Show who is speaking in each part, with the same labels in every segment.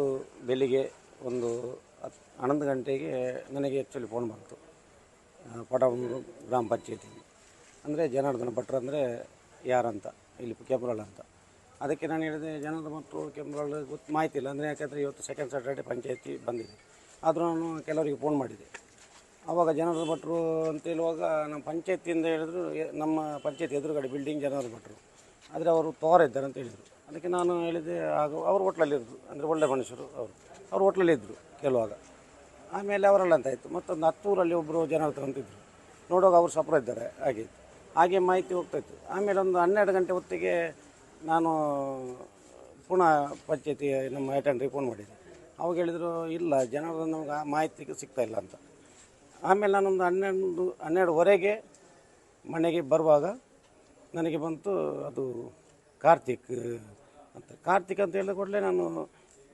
Speaker 1: ಇವತ್ತು ಬೆಳಿಗ್ಗೆ ಒಂದು ಹತ್ತು, ಹನ್ನೊಂದು ಗಂಟೆಗೆ ನನಗೆ ಆ್ಯಕ್ಚುಲಿ ಫೋನ್ ಬಂತು. ಪಡವೂರು ಗ್ರಾಮ ಪಂಚಾಯತಿ. ಅಂದರೆ ಜನಾರ್ದನ ಭಟ್ರು ಅಂದರೆ ಯಾರಂತ, ಇಲ್ಲಿ ಕೆಮ್ರಾಳ್ ಅಂತ. ಅದಕ್ಕೆ ನಾನು ಹೇಳಿದೆ, ಜನಾರ್ದನ ಭಟ್ರು ಕೆಮ್ರಾಳ್ ಗೊತ್ತು ಮಾಹಿತಿ ಇಲ್ಲ ಅಂದರೆ ಯಾಕೆಂದರೆ ಇವತ್ತು ಸೆಕೆಂಡ್ ಸ್ಯಾಟರ್ಡೆ ಪಂಚಾಯತಿ ಬಂದಿದೆ. ಆದರೂ ನಾನು ಕೆಲವರಿಗೆ ಫೋನ್ ಮಾಡಿದೆ. ಆವಾಗ ಜನಾರ್ದನ ಭಟ್ರು ಅಂತ ಹೇಳುವಾಗ ನಮ್ಮ ಪಂಚಾಯತಿಯಿಂದ ಹೇಳಿದ್ರು ನಮ್ಮ ಪಂಚಾಯತ್ ಎದುರುಗಡೆ ಬಿಲ್ಡಿಂಗ್ ಜನಾರ್ದನ ಭಟ್ರು. ಆದರೆ ಅವರು ತೋರ ಇದ್ದಾರೆ ಅಂತ ಹೇಳಿದರು. ಅದಕ್ಕೆ ನಾನು ಹೇಳಿದೆ, ಆಗ ಅವ್ರ ಹೋಟ್ಲಲ್ಲಿರೋದು ಅಂದರೆ ಒಳ್ಳೆ ಮನುಷ್ಯರು ಅವರು. ಅವರು ಹೋಟ್ಲಲ್ಲಿ ಇದ್ದರು ಕೇಳುವಾಗ. ಆಮೇಲೆ ಅವರಲ್ಲ ಅಂತ ಆಯಿತು. ಮತ್ತೊಂದು ಹತ್ತೂರಲ್ಲಿ ಒಬ್ಬರು ಜನ ತಗೊಂತಿದ್ರು ನೋಡುವಾಗ ಅವರು ಸಪ್ರ ಇದ್ದಾರೆ. ಹಾಗೆ ಹಾಗೆ ಮಾಹಿತಿ ಹೋಗ್ತಾಯಿತ್ತು ಆಮೇಲೆ ಒಂದು ಹನ್ನೆರಡು ಗಂಟೆ ಹೊತ್ತಿಗೆ ನಾನು ಪುನಃ ಪಂಚಾಯತಿ ನಮ್ಮ ಅಟೆಂಡ್ರಿಗೆ ಫೋನ್ ಮಾಡಿದೆ. ಅವಾಗ ಹೇಳಿದರು, ಇಲ್ಲ, ಜನರು ನಮ್ಗೆ ಆ ಮಾಹಿತಿ ಸಿಗ್ತಾ ಇಲ್ಲ ಅಂತ. ಆಮೇಲೆ ನಾನೊಂದು ಹನ್ನೆರಡು, ಹನ್ನೆರಡುವರೆಗೆ ಮನೆಗೆ ಬರುವಾಗ ನನಗೆ ಬಂತು ಅದು ಕಾರ್ತಿಕ್ ಅಂತ. ಕಾರ್ತಿಕ್ ಅಂತ ಹೇಳಿದ ಕೂಡಲೇ ನಾನು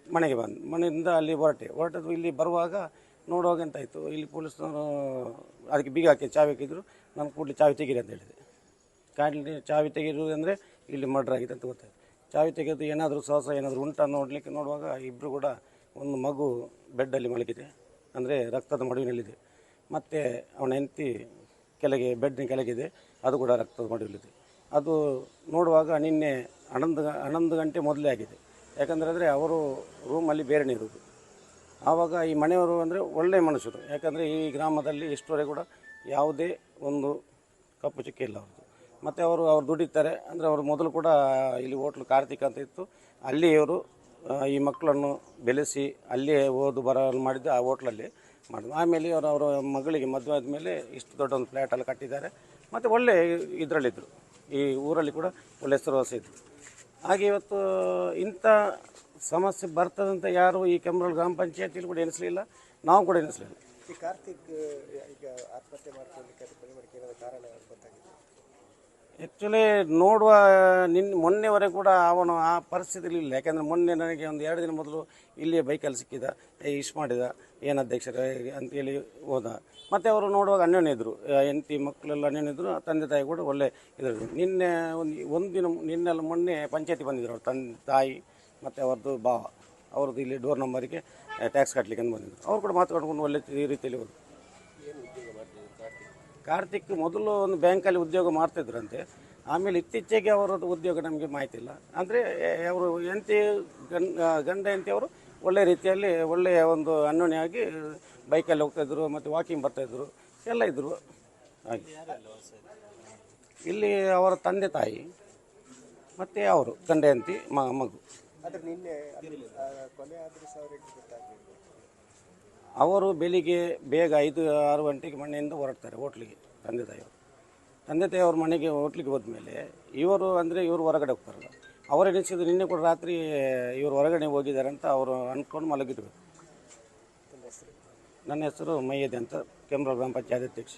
Speaker 1: ಮನೆಗೆ ಬಂದು. ಮನೆಯಿಂದ ಅಲ್ಲಿ ಹೊರಟೆ. ಹೊರಟದ್ದು ಇಲ್ಲಿ ಬರುವಾಗ ನೋಡುವಾಗ ಎಂತಾಯಿತು, ಇಲ್ಲಿ ಪೊಲೀಸ್ನವರು ಅದಕ್ಕೆ ಬೀಗ ಹಾಕಿ ಚಾವಿ ಹಾಕಿದ್ರು. ನಾನು ಕೂಡಲೇ ಚಾವಿ ತೆಗೀರಿ ಅಂತ ಹೇಳಿದೆ. ಕಾಡಲಿ ಚಾವಿ ತೆಗೆಯುವುದು ಅಂದರೆ ಇಲ್ಲಿ ಮರ್ಡರ್ ಆಗಿದೆ ಅಂತ ಗೊತ್ತಾಯ್ತು. ಚಾವಿ ತೆಗೆದು ಏನಾದರೂ ಸಾಹಸ ಏನಾದರೂ ಉಂಟಾ ನೋಡಲಿಕ್ಕೆ ನೋಡುವಾಗ ಇಬ್ಬರು ಕೂಡ ಒಂದು ಮಗು ಬೆಡ್ಡಲ್ಲಿ ಮಲಗಿದೆ. ಅಂದರೆ ರಕ್ತದ ಮಡುವಿನಲ್ಲಿದೆ. ಮತ್ತು ಅವನ ಹೆಂಡತಿ ಕೆಳಗೆ ಬೆಡ್ನ ಕೆಳಗಿದೆ. ಅದು ಕೂಡ ರಕ್ತದ ಮಡುವಿನಲ್ಲಿದೆ. ಅದು ನೋಡುವಾಗ ನಿನ್ನೆ ಹನ್ನೊಂದು ಹನ್ನೊಂದು ಗಂಟೆ ಮೊದಲೇ ಆಗಿದೆ. ಯಾಕಂದರೆ ಅಂದರೆ ಅವರು ರೂಮಲ್ಲಿ ಬೇರೆನೇ ಇರೋದು. ಆವಾಗ ಈ ಮನೆಯವರು ಅಂದರೆ ಒಳ್ಳೆಯ ಮನುಷ್ಯರು. ಯಾಕಂದರೆ ಈ ಗ್ರಾಮದಲ್ಲಿ ಇಷ್ಟವರೆಗೆ ಕೂಡ ಯಾವುದೇ ಒಂದು ಕಪ್ಪು ಚುಕ್ಕಿ ಇಲ್ಲ ಅವ್ರದ್ದು. ಮತ್ತು ಅವರು ಅವ್ರು ದುಡಿತಾರೆ. ಅಂದರೆ ಅವರು ಮೊದಲು ಕೂಡ ಇಲ್ಲಿ ಹೋಟ್ಲು ಕಾರ್ತಿಕ್ ಅಂತ ಇತ್ತು. ಅಲ್ಲಿ ಇವರು ಈ ಮಕ್ಕಳನ್ನು ಬೆಳೆಸಿ ಅಲ್ಲೇ ಓದು ಬರ ಮಾಡಿದ್ದು ಆ ಹೋಟ್ಲಲ್ಲಿ ಮಾಡಿದ್ರು. ಆಮೇಲೆ ಅವರು ಅವರ ಮಗಳಿಗೆ ಮದುವೆ ಆದಮೇಲೆ ಇಷ್ಟು ದೊಡ್ಡ ಒಂದು ಫ್ಲ್ಯಾಟಲ್ಲಿ ಕಟ್ಟಿದ್ದಾರೆ. ಮತ್ತು ಒಳ್ಳೆ ಇದರಲ್ಲಿದ್ದರು. ಈ ಊರಲ್ಲಿ ಕೂಡ ಒಳ್ಳೆ ಹೆಸರುವಾಸಿ ಇದ್ದರು. ಹಾಗೆ ಇವತ್ತು ಇಂಥ ಸಮಸ್ಯೆ ಬರ್ತದಂತ ಯಾರು ಈ ಕೆಮ್ರಲ್ ಗ್ರಾಮ ಪಂಚಾಯತಿಲಿ ಕೂಡ ಎನಿಸಲಿಲ್ಲ, ನಾವು ಕೂಡ ಎನಿಸಲಿಲ್ಲ.
Speaker 2: ಈ ಕಾರ್ತಿಕ್, ಈಗ ಆತ್ಮಹತ್ಯೆ ಮಾಡ್ಕೊಳ್ಳಿಕ್ಕೆ ಕಾರಣ ಗೊತ್ತಾಗಿದೆ
Speaker 1: ಆ್ಯಕ್ಚುಲಿ ನೋಡುವ ನಿನ್ನ ಮೊನ್ನೆವರೆಗೆ ಕೂಡ ಅವನು ಆ ಪರಿಸ್ಥಿತಿಲಿ ಇಲ್ಲ. ಯಾಕೆಂದರೆ ಮೊನ್ನೆ ನನಗೆ ಒಂದು ಎರಡು ದಿನ ಮೊದಲು ಇಲ್ಲಿಯೇ ಬೈಕಲ್ಲಿ ಸಿಕ್ಕಿದ. ಇಶ್ ಮಾಡಿದ. ಏನು ಅಧ್ಯಕ್ಷರ ಅಂತೇಳಿ ಹೋದ. ಮತ್ತು ಅವರು ನೋಡುವಾಗ ಅನ್ಯೋನ್ಯ ಇದ್ದರು ಹೆಂಡತಿ ಮಕ್ಕಳೆಲ್ಲ ಅನ್ಯೋನ್ಯ ಇದ್ದರು ತಂದೆ, ತಾಯಿ ಕೂಡ ಒಳ್ಳೆ ಇದ್ರು ನಿನ್ನೆ ಒಂದು ಒಂದು ದಿನ ನಿನ್ನೆಲ್ಲ ಮೊನ್ನೆ ಪಂಚಾಯತಿ ಬಂದಿದ್ರು ಅವ್ರ. ತಂದೆ ತಾಯಿ ಮತ್ತು ಅವ್ರದ್ದು ಭಾವ. ಅವ್ರದ್ದು ಇಲ್ಲಿ ಡೋರ್ ನಂಬರಿಗೆ ಟ್ಯಾಕ್ಸ್ ಕಟ್ಟಲಿಕ್ಕೆ ಅಂತ ಬಂದಿದ್ರು. ಅವ್ರು ಕೂಡ ಮಾತಾಡ್ಕೊಂಡು ಒಳ್ಳೆ ಈ ರೀತಿಯಲ್ಲಿ ಹೋದ್ರು. ಕಾರ್ತಿಕ್ ಮೊದಲು ಒಂದು ಬ್ಯಾಂಕಲ್ಲಿ ಉದ್ಯೋಗ ಮಾಡ್ತಿದ್ರಂತೆ. ಆಮೇಲೆ ಇತ್ತೀಚೆಗೆ ಅವರದ್ದು ಉದ್ಯೋಗ ನಮಗೆ ಮಾಹಿತಿ ಇಲ್ಲ ಅಂದರೆ ಅವರು ಹೆಂಡತಿ, ಗಂಡ ಗಂಡ ಹೆಂಡತಿ ಅವರು ಒಳ್ಳೆ ರೀತಿಯಲ್ಲಿ ಒಳ್ಳೆಯ ಒಂದು ಅನ್ನೋಣೆಯಾಗಿ ಬೈಕಲ್ಲಿ ಹೋಗ್ತಾಯಿದ್ರು ಮತ್ತು ವಾಕಿಂಗ್ ಬರ್ತಾಯಿದ್ರು ಎಲ್ಲ ಇದ್ದರು ಹಾಗೆ. ಇಲ್ಲಿ ಅವರ ತಂದೆ ತಾಯಿ, ಮತ್ತು ಅವರು ಗಂಡ ಹೆಂಡತಿ ಮಗು.
Speaker 2: ಆದರೆ ನಿನ್ನೆ ಗೊತ್ತಾಗಲಿಲ್ಲ.
Speaker 1: ಅವರು ಬೆಳಿಗ್ಗೆ ಬೇಗ ಐದು, ಆರು ಗಂಟೆಗೆ ಮನೆಯಿಂದ ಹೊರಡ್ತಾರೆ ಹೋಟ್ಲಿಗೆ, ತಂದೆ ತಾಯಿಯವರು. ತಂದೆ ತಾಯಿ ಅವ್ರ ಮನೆಗೆ, ಹೋಟ್ಲಿಗೆ ಹೋದ್ಮೇಲೆ ಇವರು ಅಂದರೆ ಇವರು ಹೊರಗಡೆ ಹೋಗ್ತಾರಲ್ಲ ಅವರು ನಿನ್ನೆ ಕೂಡ ರಾತ್ರಿ ಇವರು ಹೊರಗಡೆ ಹೋಗಿದ್ದಾರೆ ಅಂತ ಅವರು ಅಂದ್ಕೊಂಡು ಮಲಗಿದ್ರು. ನನ್ನ ಹೆಸರು ಮೈಯದೆ ಅಂತ ಕೆಮ್ರ ಗ್ರಾಮ ಪಂಚಾಯತ್ ಅಧ್ಯಕ್ಷ.